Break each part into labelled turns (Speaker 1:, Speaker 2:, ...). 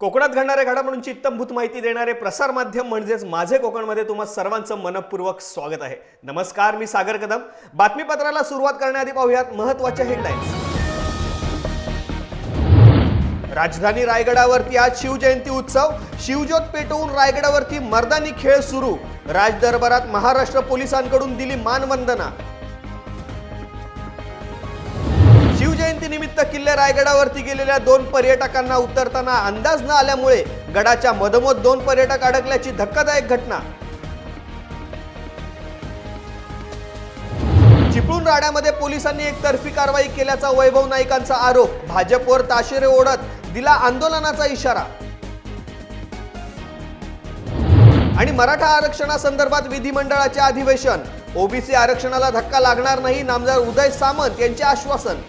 Speaker 1: कोकणात घडणाऱ्या घडामोडींची इत्तमभूत माहिती देणारे प्रसार माध्यम म्हणजेच माझे कोकणमध्ये तुम्हा सर्वांचं मनपूर्वक स्वागत आहे. नमस्कार मी सागर कदम. बातमीपत्राला सुरुवात करण्याआधी पाहूयात महत्त्वाच्या हेडलाईन्स राजधानी रायगडावरती आज शिवजयंती उत्सव. शिवज्योत पेटवून रायगडावरती मर्दानी खेळ सुरू. राजदरबारात महाराष्ट्र पोलिसांकडून दिली मानवंदना. जयंतीनिमित्त किल्ले रायगडावरती गेलेल्या दोन पर्यटकांना उतरताना अंदाज न आल्यामुळे गडाच्या मधोमध दोन पर्यटक अडकल्याची धक्कादायक घटना. चिपळूण राड्यामध्ये पोलिसांनी एकतर्फी कारवाई केल्याचा वैभव नाईकांचा आरोप. भाजपवर ताशेरे ओढत दिला आंदोलनाचा इशारा. आणि मराठा आरक्षणासंदर्भात विधिमंडळाचे अधिवेशन. ओबीसी आरक्षणाला धक्का लागणार नाही नामदार उदय सामंत यांचे आश्वासन.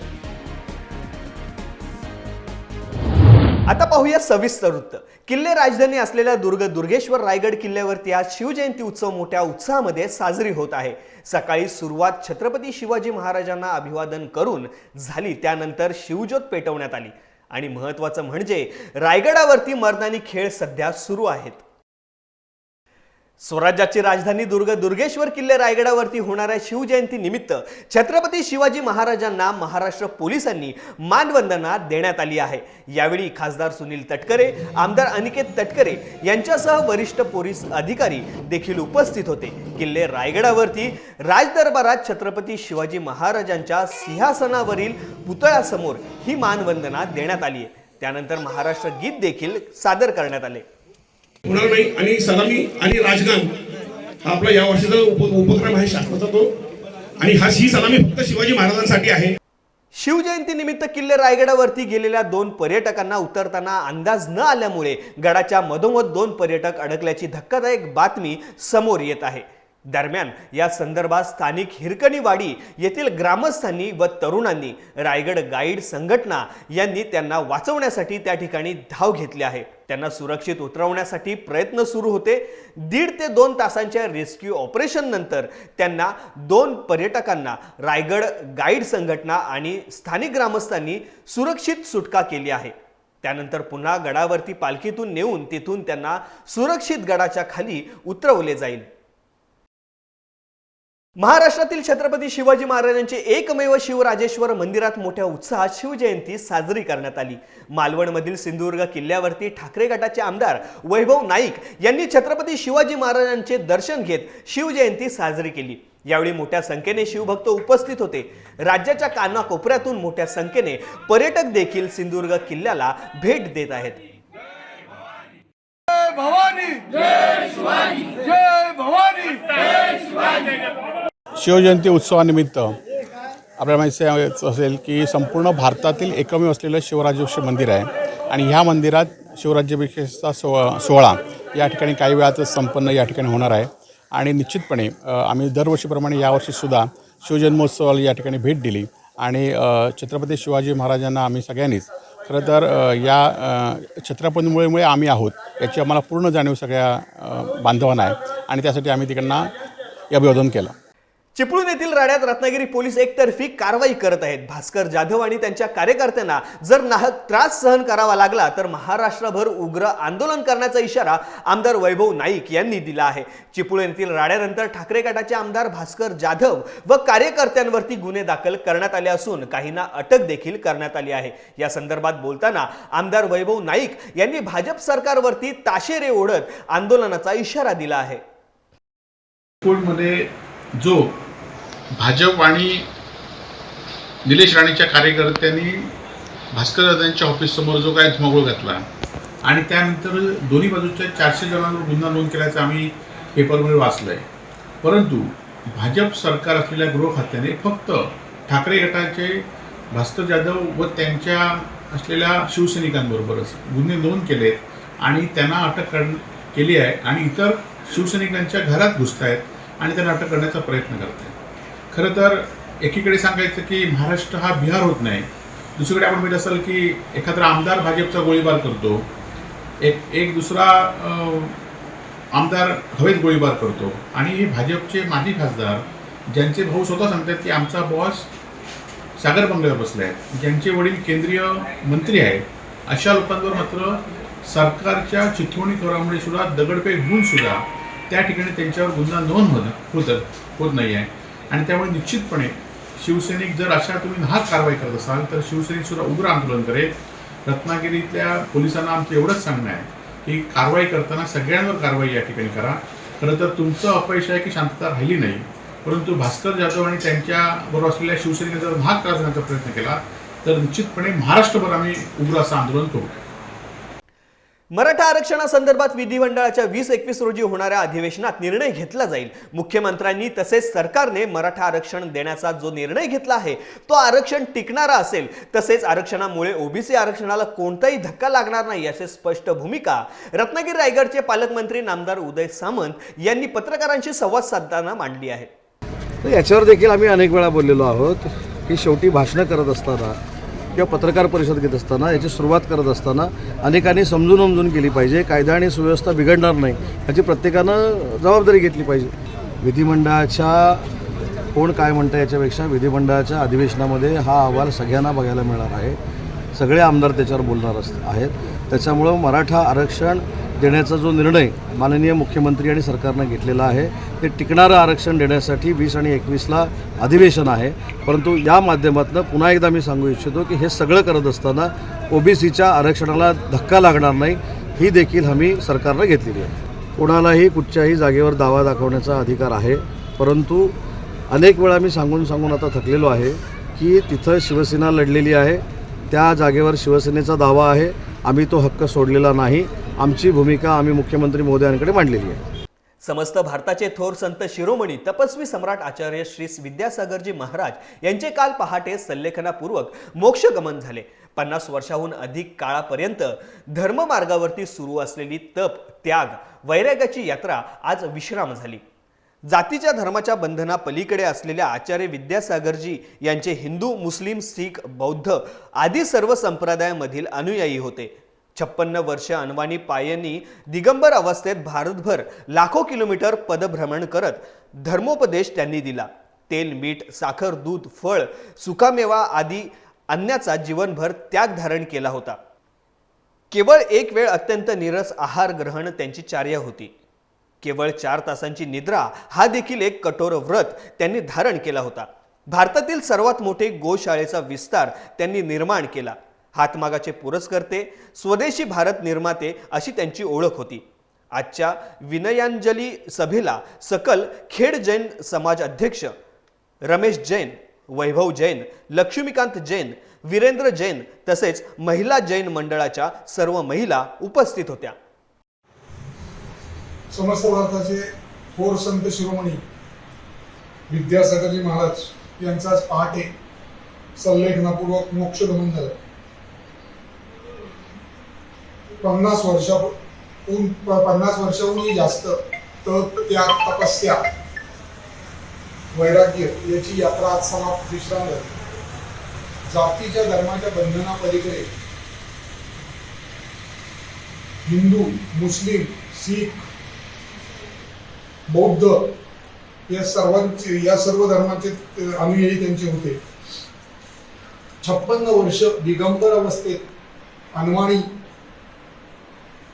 Speaker 1: आता पाहूया सविस्तर वृत्त. किल्ले राजधानी असलेल्या दुर्ग दुर्गेश्वर रायगड किल्ल्यावरती आज शिवजयंती उत्सव मोठ्या उत्साहामध्ये साजरी होत आहे. सकाळी सुरुवात छत्रपती शिवाजी महाराजांना अभिवादन करून झाली त्यानंतर शिवज्योत पेटवण्यात आली. आणि महत्वाचं म्हणजे रायगडावरती मर्दानी खेळ सध्या सुरू आहेत. स्वराज्याची राजधानी दुर्ग दुर्गेश्वर किल्ले रायगडावरती होणाऱ्या शिवजयंती निमित्त छत्रपती शिवाजी महाराजांना महाराष्ट्र पोलिसांनी मानवंदना देण्यात आली आहे. यावेळी खासदार सुनील तटकरे आमदार अनिकेत तटकरे यांच्यासह वरिष्ठ पोलीस अधिकारी देखील उपस्थित होते. किल्ले रायगडावरती राजदरबारात छत्रपती शिवाजी महाराजांच्या सिंहासनावरील पुतळ्यासमोर ही मानवंदना देण्यात आली आहे. त्यानंतर महाराष्ट्र गीत देखील सादर करण्यात आले.
Speaker 2: होणार नाही आणि सलामी आणि राजगान हा आपला या वर्षीचा उप उपक्रम आहे शासनाचा तो आणि हा ही सलामी फक्त शिवाजी महाराजांसाठी आहे.
Speaker 1: शिवजयंती निमित्त किल्ले रायगडावरती गेलेल्या दोन पर्यटकांना उतरताना अंदाज न आल्यामुळे गडाच्या मधोमध दोन पर्यटक अडकल्याची धक्कादायक बातमी समोर येत आहे. दरम्यान या संदर्भात स्थानिक हिरकणीवाडी येथील ग्रामस्थांनी व तरुणांनी रायगड गाईड संघटना यांनी त्यांना वाचवण्यासाठी त्या ठिकाणी धाव घेतली आहे. त्यांना सुरक्षित उतरवण्यासाठी प्रयत्न सुरू होते. दीड ते दोन तासांच्या रेस्क्यू ऑपरेशन नंतर त्यांना दोन पर्यटकांना रायगड गाईड संघटना आणि स्थानिक ग्रामस्थांनी सुरक्षित सुटका केली आहे. त्यानंतर पुन्हा गडावरती पालखीतून नेऊन तिथून त्यांना सुरक्षित गडाच्या खाली उतरवले जाईल. महाराष्ट्रातील छत्रपती शिवाजी महाराजांचे एकमेव शिवराजेश्वर मंदिरात मोठ्या उत्साहात शिवजयंती साजरी करण्यात आली. मालवणमधील सिंधुदुर्ग किल्ल्यावरती ठाकरे गटाचे आमदार वैभव नाईक यांनी छत्रपती शिवाजी महाराजांचे दर्शन घेत शिवजयंती साजरी केली. यावेळी मोठ्या संख्येने शिवभक्त उपस्थित होते. राज्याच्या कानाकोपऱ्यातून मोठ्या संख्येने पर्यटक देखील सिंधुदुर्ग किल्ल्याला भेट देत आहेत.
Speaker 3: जय भवानी! जय शिवाजी! जय भवानी!
Speaker 4: शिवजयंती उत्सवानिमित्त आपल्याला माहिती असेल की संपूर्ण भारतातील एकमेव असलेलं शिवराज्याभिषेक मंदिर आहे. आणि ह्या मंदिरात शिवराज्याभिषेकचा सो सोहळा या ठिकाणी काही वेळातच संपन्न या ठिकाणी होणार आहे. आणि निश्चितपणे आम्ही दरवर्षीप्रमाणे यावर्षीसुद्धा शिवजन्मोत्सवाला या ठिकाणी भेट दिली. आणि छत्रपती शिवाजी महाराजांना आम्ही सगळ्यांनीच खरं तर या छत्रपतीमुळेमुळे छत्रपतीमुळे आम्ही आहोत याची आम्हाला पूर्ण जाणीव सगळ्या बांधवांना आहे. आणि त्यासाठी आम्ही तिकडनं अभिवादन केलं.
Speaker 1: चिपळूण येथील राड्यात रत्नागिरी पोलीस एकतर्फी कारवाई करत आहेत. भास्कर जाधव आणि त्यांच्या कार्यकर्त्यांना जर नाहक त्रास सहन करावा लागला तर महाराष्ट्रभर उग्र आंदोलन करण्याचा इशारा आमदार वैभव नाईक यांनी दिला आहे. चिपळूण येथील राड्यानंतर ठाकरे गटाचे आमदार भास्कर जाधव व कार्यकर्त्यांवरती गुन्हे दाखल करण्यात आले असून काहींना अटक देखील करण्यात आली आहे. या संदर्भात बोलताना आमदार वैभव नाईक यांनी भाजप सरकारवरती ताशेरे ओढत आंदोलनाचा इशारा दिला आहे.
Speaker 5: जो भाजप आणि निलेश राणेच्या कार्यकर्त्यांनी भास्कर दादांच्या ऑफिससमोर जो काय धुमाकूळ घातला आणि त्यानंतर दोन्ही बाजूच्या चारशे जणांवर गुन्हा नोंद केल्याचं आम्ही पेपरमध्ये वाचलं आहे परंतु भाजप सरकार असलेल्या गृह खात्याने फक्त ठाकरे गटाचे भास्कर जाधव व त्यांच्या असलेल्या शिवसैनिकांबरोबरच गुन्हे नोंद केलेत आणि त्यांना अटक कर केली आहे आणि इतर शिवसैनिकांच्या घरात घुसत आहेत आणि ते नाटक करण्याचा प्रयत्न करत खरं तर एकीकडे सांगायचं की महाराष्ट्र हा बिहार होत नाही. दुसरीकडे आपण बघितलं असेल की एखादा आमदार भाजपचा गोळीबार करतो. एक एक दुसरा आमदार हवेत गोळीबार करतो. आणि हे भाजपचे माजी खासदार ज्यांचे भाऊ स्वतः सांगतात की आमचा बॉस सागर बंगल्यावर बसले आहेत ज्यांचे वडील केंद्रीय मंत्री आहेत अशा लोकांवर मात्र सरकारच्या चिथवणीकरामुळे सुद्धा दगडफेक होऊन सुद्धा त्या ठिकाणी त्यांच्यावर गुन्हा नोंद होत होत होत नाही आहे. आणि त्यामुळे निश्चितपणे शिवसैनिक जर अशा तुम्ही नाहक कारवाई करत असाल तर शिवसैनिक सुद्धा उग्र आंदोलन करेल. रत्नागिरीतल्या पोलिसांना आमचं एवढंच सांगणं आहे की कारवाई करताना सगळ्यांवर कारवाई या ठिकाणी करा. खरं तर तुमचं अपयश आहे की शांतता राहिली नाही. परंतु भास्कर जाधव आणि त्यांच्याबरोबर असलेल्या शिवसेनेने जर महाग त्रास देण्याचा प्रयत्न केला तर निश्चितपणे महाराष्ट्रभर आम्ही उग्र असं आंदोलन करू.
Speaker 1: मराठा आरक्षणासंदर्भात विधिमंडळाच्या वीस एकवीस रोजी होणाऱ्या अधिवेशनात निर्णय घेतला जाईल. मुख्यमंत्र्यांनी तसेच सरकारने मराठा आरक्षण देण्याचा जो निर्णय घेतला आहे तो आरक्षण टिकणारा असेल. तसेच आरक्षणामुळे ओबीसी आरक्षणाला कोणताही धक्का लागणार नाही असे स्पष्ट भूमिका रत्नागिरी रायगडचे पालकमंत्री नामदार उदय सामंत यांनी पत्रकारांशी संवाद साधताना मांडली आहे.
Speaker 6: याच्यावर देखील आम्ही अनेक वेळा बोललेलो आहोत की शेवटी भाषणं करत असताना किंवा पत्रकार परिषद घेत असताना याची सुरुवात करत असताना अनेकांनी समजून समजून केली पाहिजे. कायदा आणि सुव्यवस्था बिघडणार नाही याची प्रत्येकानं जबाबदारी घेतली पाहिजे. विधिमंडळाच्या कोण काय म्हणतं याच्यापेक्षा विधिमंडळाच्या अधिवेशनामध्ये हा अहवाल सगळ्यांना बघायला मिळणार आहे. सगळे आमदार त्याच्यावर बोलणार अस आहेत. त्याच्यामुळं मराठा आरक्षण देण्याचा जो निर्णय माननीय मुख्यमंत्री आणि सरकारनं घेतलेला आहे ते टिकणारं आरक्षण देण्यासाठी वीस आणि एकवीसला अधिवेशन आहे. परंतु या माध्यमातून पुन्हा एकदा मी सांगू इच्छितो की हे सगळं करत असताना ओबीसीच्या आरक्षणाला धक्का लागणार नाही ही देखील हमी सरकारनं घेतलेली आहे. कोणालाही कुठच्याही जागेवर दावा दाखवण्याचा अधिकार आहे परंतु अनेक वेळा मी सांगून सांगून आता थकलेलो आहे की तिथं शिवसेना लढलेली आहे त्या जागेवर शिवसेनेचा दावा आहे आम्ही तो हक्क सोडलेला नाही. आमची भूमिका आम्ही मुख्यमंत्री मोदयांकडे मांडलेली आहे.
Speaker 1: समस्त भारताचे थोर संत शिरोमणी तपस्वी सम्राट आचार्य श्री विद्यासागरजी महाराज यांचे काल पहाटे संलेखनापूर्वक मोक्षगमन झाले. पन्नास वर्षाहून अधिक काळापर्यंत धर्ममार्गावरती सुरू असलेली तप त्याग वैराग्याची यात्रा आज विश्राम झाली. जातीच्या धर्माच्या बंधना पलीकडे असलेल्या आचार्य विद्यासागरजी यांचे हिंदू मुस्लिम शीख बौद्ध आदी सर्व संप्रदायामधील अनुयायी होते. छप्पन्न वर्ष अनवाणी पायांनी दिगंबर अवस्थेत भारतभर लाखो किलोमीटर पदभ्रमण करत धर्मोपदेश त्यांनी दिला. तेल मीठ साखर दूध फळ सुकामेवा आदी अन्याचा जीवनभर त्याग धारण केला होता. केवळ एक वेळ अत्यंत निरस आहार ग्रहण त्यांची चार्या होती. केवळ चार तासांची निद्रा हा देखील एक कठोर व्रत त्यांनी धारण केला होता. भारतातील सर्वात मोठे गोशाळेचा विस्तार त्यांनी निर्माण केला. हातमागाचे पुरस्कर्ते स्वदेशी भारत निर्माते अशी त्यांची ओळख होती. आजच्या विनयांजली सभेला सकल खेड जैन समाज अध्यक्ष रमेश जैन वैभव जैन लक्ष्मीकांत जैन वीरेंद्र जैन तसेच महिला जैन मंडळाच्या सर्व महिला उपस्थित होत्या.
Speaker 7: समस्त भारताचे थोर संत शिरोमणी विद्यासागरजी महाराज यांचाच पहाटे संलेखनापूर्वक मोक्षगमन झालं. पन्नास वर्षाहून पन्नास वर्षाहूनही जास्त तप त्याग तपस्या. वैराग्य याची यात्रा आज समाप्त विश्राम झाली जातीच्या धर्माच्या बंधनापलीकडे. हिंदू मुस्लिम शीख बौद्ध या सर्वांचे या सर्व धर्माचे अनुयायी त्यांचे होते. छप्पन्न वर्ष दिगंबर अवस्थेत अनवाणी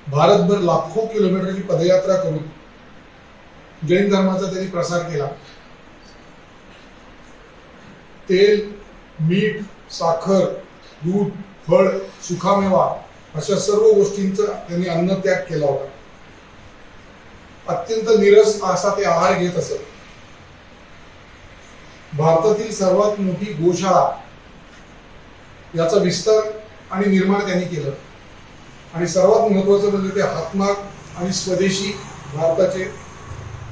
Speaker 7: भारतभर लाखो किलोमीटरची पदयात्रा करून जैन धर्माचा त्यांनी प्रसार केला. तेल मीठ साखर दूध फळ सुखामेवा अशा सर्व गोष्टींचा त्यांनी अन्न त्याग केला होता. अत्यंत निरस असा ते आहार घेत असत. भारतातील सर्वात मोठी गोशाळा याचा विस्तार आणि निर्माण त्यांनी केलं. आणि सर्वात महत्वाचं म्हणजे ते हातमाग आणि स्वदेशी भारताचे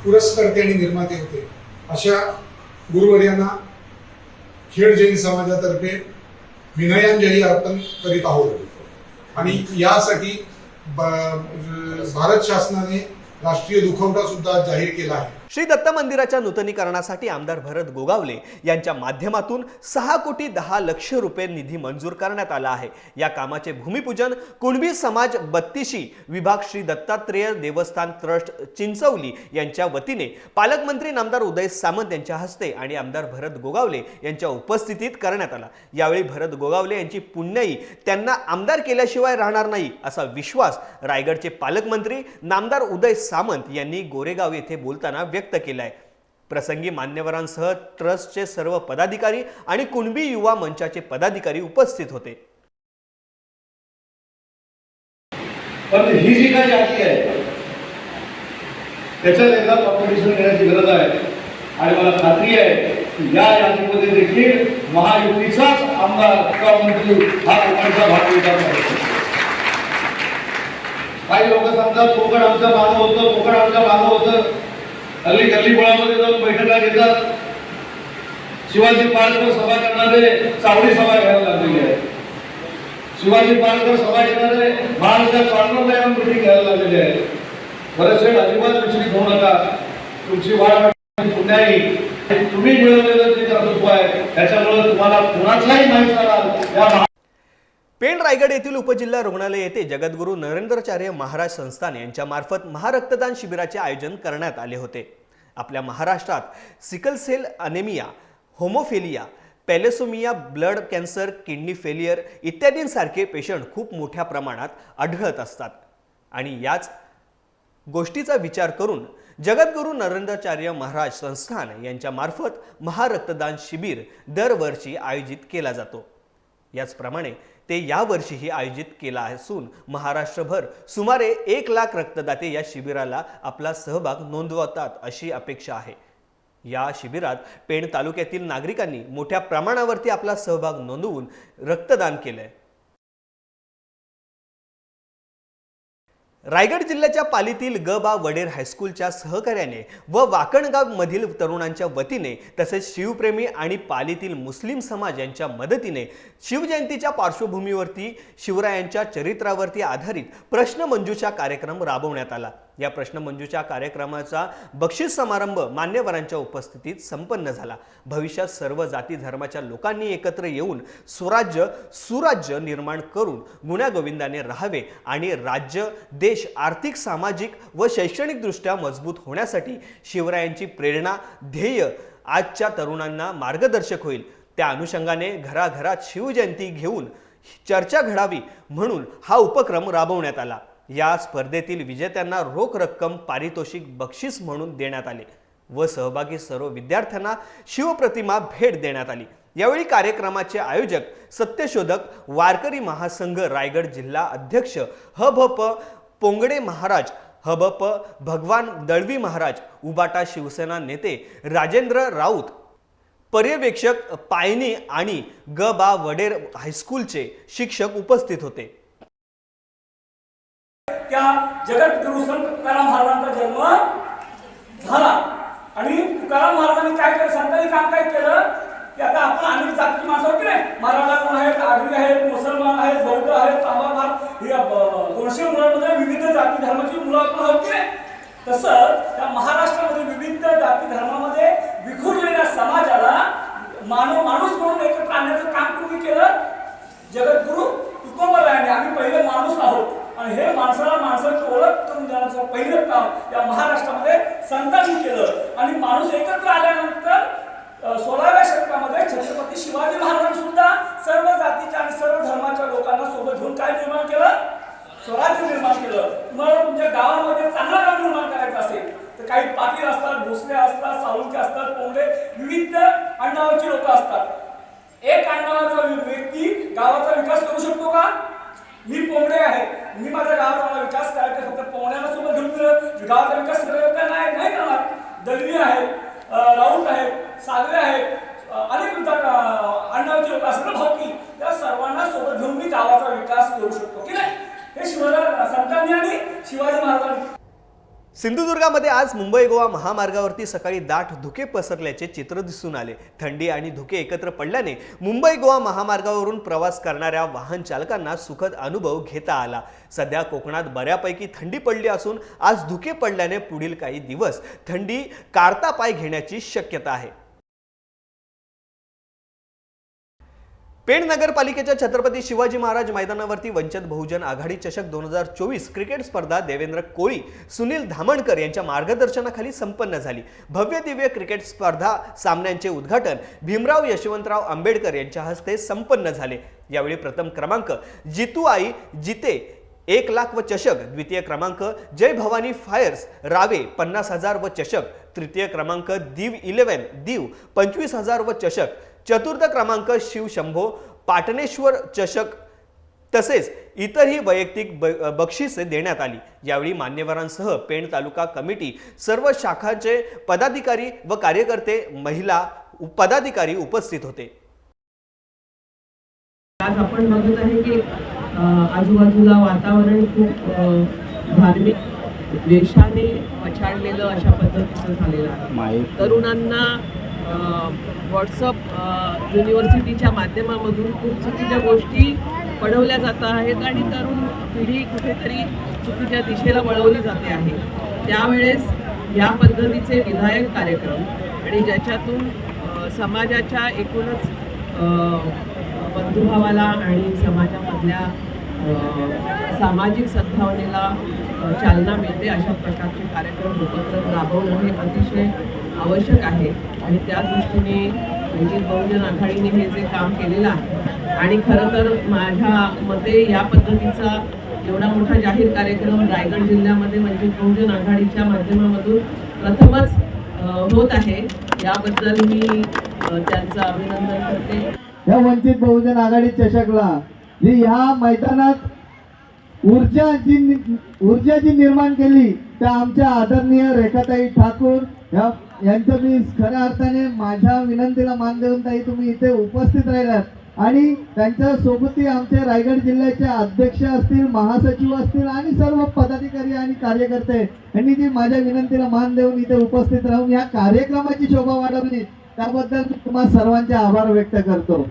Speaker 7: पुरस्कर्ते आणि निर्माते होते. अशा गुरुवर्यांना खेड जैन समाजातर्फे विनयांजली अर्पण करीत आहोत. आणि यासाठी भारत शासनाने राष्ट्रीय दुखवटा सुद्धा जाहीर केला आहे.
Speaker 1: श्री दत्त मंदिराच्या नूतनीकरणासाठी आमदार भरत गोगावले यांच्या माध्यमातून सहा कोटी दहा लक्ष रुपये निधी मंजूर करण्यात आला आहे. या कामाचे भूमिपूजन कुणबी समाज बत्तीशी विभाग श्री दत्तात्रेय देवस्थान ट्रस्ट चिंचवली यांच्या वतीने पालकमंत्री नामदार उदय सामंत यांच्या हस्ते आणि आमदार भरत गोगावले यांच्या उपस्थितीत करण्यात आला. यावेळी भरत गोगावले यांची पुण्याई त्यांना आमदार केल्याशिवाय राहणार नाही असा विश्वास रायगडचे पालकमंत्री नामदार उदय सामंत यांनी गोरेगाव येथे बोलताना व्यक्त व्यक्त केला आहे प्रसंगी मान्यवरांसह ट्रस्टचे सर्व पदाधिकारी आणि कुणबी युवा मंचाचे पदाधिकारी उपस्थित होते.
Speaker 8: पण ही जी काही यादी आहे त्याच्यात एकदा कॉम्पिटिशन देण्याची गरज आहे. आणि मला खात्री आहे की या यादीमध्ये देखील महायुतीचाच आमदार किंवा मंत्री हा कोकणचा भाग घेतात काही लोक सांगतात कोकण आमचं मागं होतं कोकण आमच्या मागं होतं. हल्ली गल्लीबोळामध्ये जाऊन बैठका घेतात. शिवाजी पार्कवर सभा करणारे चावडी सभा घ्यायला लागलेली आहे शिवाजी पार्कवर सभा घेणारे महाराष्ट्रात कॉर्नरला येऊन मिटिंग घ्यायला लागलेली आहे बरेचसे अजिबात विचलित होऊ नका. तुमची वाढ पुण्याही तुम्ही मिळवलेलं जे कर्तृत्व आहे त्याच्यामुळे तुम्हाला कुणाचाही माहीत झाला या
Speaker 1: पेण रायगड येथील उपजिल्हा रुग्णालय येथे जगद्गुरू नरेंद्राचार्य महाराज संस्थान यांच्यामार्फत महारक्तदान शिबिराचे आयोजन करण्यात आले होते. आपल्या महाराष्ट्रात sickle cell anaemia haemophilia thalassaemia blood cancer kidney failure इत्यादींसारखे patient खूप मोठ्या प्रमाणात आढळत असतात. आणि याच गोष्टीचा विचार करून जगद्गुरू नरेंद्राचार्य महाराज संस्थान यांच्यामार्फत महारक्तदान शिबिर दरवर्षी आयोजित केला जातो. याचप्रमाणे ते यावर्षीही आयोजित केला असून महाराष्ट्रभर सुमारे एक लाख रक्तदाते या शिबिराला आपला सहभाग नोंदवतात अशी अपेक्षा आहे. या शिबिरात पेण तालुक्यातील नागरिकांनी मोठ्या प्रमाणावरती आपला सहभाग नोंदवून रक्तदान केलं आहे रायगड जिल्ह्याच्या पालीतील ग बा वडेर हायस्कूलच्या सहकार्याने व वाकणगावमधील तरुणांच्या वतीने तसेच शिवप्रेमी आणि पालीतील मुस्लिम समाज यांच्या मदतीने शिवजयंतीच्या पार्श्वभूमीवरती शिवरायांच्या चरित्रावरती आधारित प्रश्नमंजूषा कार्यक्रम राबवण्यात आला. या प्रश्नमंजूच्या कार्यक्रमाचा बक्षीस समारंभ मान्यवरांच्या उपस्थितीत संपन्न झाला. भविष्यात सर्व जाती धर्माच्या लोकांनी एकत्र येऊन स्वराज्य सुराज्य निर्माण करून गुण्यागोविंदाने राहावे आणि राज्य देश आर्थिक सामाजिक व शैक्षणिकदृष्ट्या मजबूत होण्यासाठी शिवरायांची प्रेरणा ध्येय आजच्या तरुणांना मार्गदर्शक होईल. त्या अनुषंगाने घराघरात शिवजयंती घेऊन चर्चा घडावी म्हणून हा उपक्रम राबवण्यात आला. या स्पर्धेतील विजेत्यांना रोख रक्कम पारितोषिक बक्षीस म्हणून देण्यात आले व सहभागी सर्व विद्यार्थ्यांना शिवप्रतिमा भेट देण्यात आली. यावेळी कार्यक्रमाचे आयोजक सत्यशोधक वारकरी महासंघ रायगड जिल्हा अध्यक्ष हभप पोंगडे महाराज हबप भगवान दळवी महाराज उबाटा शिवसेना नेते राजेंद्र राऊत पर्यवेक्षक पायनी आणि ग बा वडेर हायस्कूलचे शिक्षक उपस्थित होते.
Speaker 9: त्या जगद्गुरु संत तुकाराम महाराजांचा जन्म झाला. आणि तुकाराम महाराजांनी काय केलं? संतांनी काम काय केलं. की आता आपण अनेक जाती माणसं होती नाही? मराठा कोण आहेत? आगरी आहेत? मुसलमान आहेत? बौद्ध आहेत? तांबा भाग ब- दोनशे मुलांमध्ये विविध जाती धर्माची मुलं आपण होती नाही? तसं त्या महाराष्ट्रामध्ये विविध जाती धर्मामध्ये विखुरलेल्या समाजाला मानव माणूस म्हणून एकत्र आणण्याचं काम तुम्ही केलं? जगद्गुरु तुकोबरायाने आम्ही पहिले माणूस आहोत. आणि हे माणसाला माणसाची ओळख करून देण्याचं पहिलं काम या महाराष्ट्रामध्ये संतांनी केलं. आणि माणूस एकत्र आल्यानंतर सोळाव्या शतकामध्ये छत्रपती शिवाजी महाराज सुद्धा सर्व जातीच्या आणि सर्व धर्माच्या लोकांना सोबत घेऊन काय निर्माण केलं? स्वराज्य निर्माण केलं. तुम्हाला तुमच्या गावामध्ये चांगला गाव निर्माण करायचा असेल तर काही पाटील असतात भोसले असतात सावंके असतात कोंबडे विविध अंडावाची लोक असतात. एक अंडावाचा व्यक्ती गावाचा विकास करू शकतो का? मी कोंबडे आहे. मी माझ्या गावाचा मला विकास करायचा फक्त पोहण्याला सोबत घेऊन गेलं. गावाचा विकास करायचा नाही नाही करणार. दलवी आहे राऊत आहेत सागरे आहेत अनेक विधा लोक असं भाव की त्या सर्वांना सोबत घेऊन मी गावाचा विकास करू शकतो की नाही? हे शिवराज संतांनी
Speaker 1: सिंधुदुर्गामध्ये आज मुंबई गोवा महामार्गावरती सकाळी दाट धुके पसरल्याचे चित्र दिसून आले. थंडी आणि धुके एकत्र पडल्याने मुंबई गोवा महामार्गावरून प्रवास करणाऱ्या वाहन चालकांना सुखद अनुभव घेता आला. सध्या कोकणात बऱ्यापैकी थंडी पडली असून आज धुके पडल्याने पुढील काही दिवस थंडी कारता पाय घेण्याची शक्यता आहे. पेण नगरपालिकेच्या छत्रपती शिवाजी महाराज मैदानावरती वंचित बहुजन आघाडी चषक दोन हजार चोवीस क्रिकेट स्पर्धा देवेंद्र कोळी सुनील धामणकर यांच्या मार्गदर्शनाखाली संपन्न झाली. भव्य दिव्य क्रिकेट स्पर्धा सामन्यांचे उद्घाटन भीमराव यशवंतराव आंबेडकर यांच्या हस्ते संपन्न झाले. यावेळी प्रथम क्रमांक जितू आई जिते एक लाख व चषक. द्वितीय क्रमांक जय भवानी फायर्स रावे पन्नास हजार व चषक. तृतीय क्रमांक दीव इलेव्हन दीव पंचवीस हजार व चषक. चतुर्थ क्रमांक शिव शंभो पाटणेश्वर चषक तसेच इतरही वैयक्तिक ब- बक्षिसे देण्यात आली. यावेळी मान्यवरांसह पेण तालुका कमिटी सर्व शाखांचे पदाधिकारी व कार्यकर्ते महिला पदाधिकारी उपस्थित होते.
Speaker 10: आज आपण बघत आहे की आजूबाजूला वातावरण खूप धार्मिक द्वेषाने पछाडलेलं अशा पद्धतीचं झालेलं आहे. तरुणांना व्हॉट्सअप युनिव्हर्सिटीच्या माध्यमामधून खूप चुकीच्या गोष्टी पडवल्या जात आहेत आणि तरुण पिढी कुठेतरी चुकीच्या दिशेला वळवली जाते आहे. त्यावेळेस या पद्धतीचे विधायक कार्यक्रम आणि ज्याच्यातून समाजाच्या एकूणच बंधुभावाला आणि समाजामधल्या सामाजिक सद्भावनेला चालना मिळते अशा प्रकारचे कार्यक्रम उपक्रम राबवणं हे अतिशय आवश्यक आहे. आणि त्या दृष्टीने वंचित बहुजन आघाडीने हे जे काम केलेलं आहे. आणि खरं तर माझ्या मते या पद्धतीचा एवढा मोठा जाहीर कार्यक्रम रायगड जिल्ह्यामध्ये वंचित बहुजन आघाडीच्या माध्यमामधून प्रथमच होत आहे. याबद्दल मी त्यांचं अभिनंदन करते.
Speaker 11: या वंचित बहुजन आघाडी चषकला जी ह्या मैदानात ऊर्जा जी नि- ऊर्जा जी निर्माण केली त्या आमच्या आदरणीय रेखाताई ठाकूर ह्या यांचं मी खऱ्या अर्थाने माझ्या विनंतीला मान देऊन ताई तुम्ही इथे उपस्थित राहिलात. आणि त्यांच्या सोबती आमचे रायगड जिल्ह्याचे अध्यक्ष असतील महासचिव असतील आणि सर्व पदाधिकारी आणि कार्यकर्ते यांनी जी माझ्या विनंतीला मान देऊन इथे उपस्थित राहून या कार्यक्रमाची शोभा वाढवली त्याबद्दल मी तुम्हा सर्वांचे आभार व्यक्त करतो.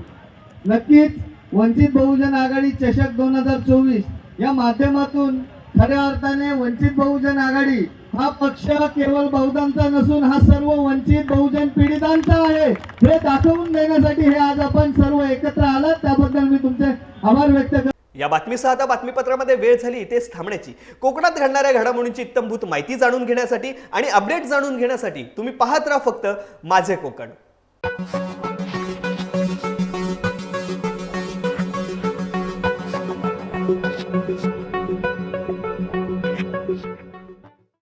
Speaker 11: नक्कीच वंचित बहुजन आघाडी चषक दोन हजार चोवीस या माध्यमातून खऱ्या अर्थाने वंचित बहुजन आघाडी हा पक्ष केवळ बहुतांचा नसून हा सर्व वंचित बहुजन पीडितांचा आहे. हे दाखवून देण्यासाठी हे आज आपण सर्व एकत्र आलात. त्याबद्दल मी तुमचे आभार व्यक्त करतो.
Speaker 1: या बातमीसह आता बातमीपत्रामध्ये वेळ झाली इथेच थांबण्याची. कोकणात घडणाऱ्या घडामोडींची इत्तमभूत माहिती जाणून घेण्यासाठी आणि अपडेट जाणून घेण्यासाठी तुम्ही पाहत राहा फक्त माझे कोकण.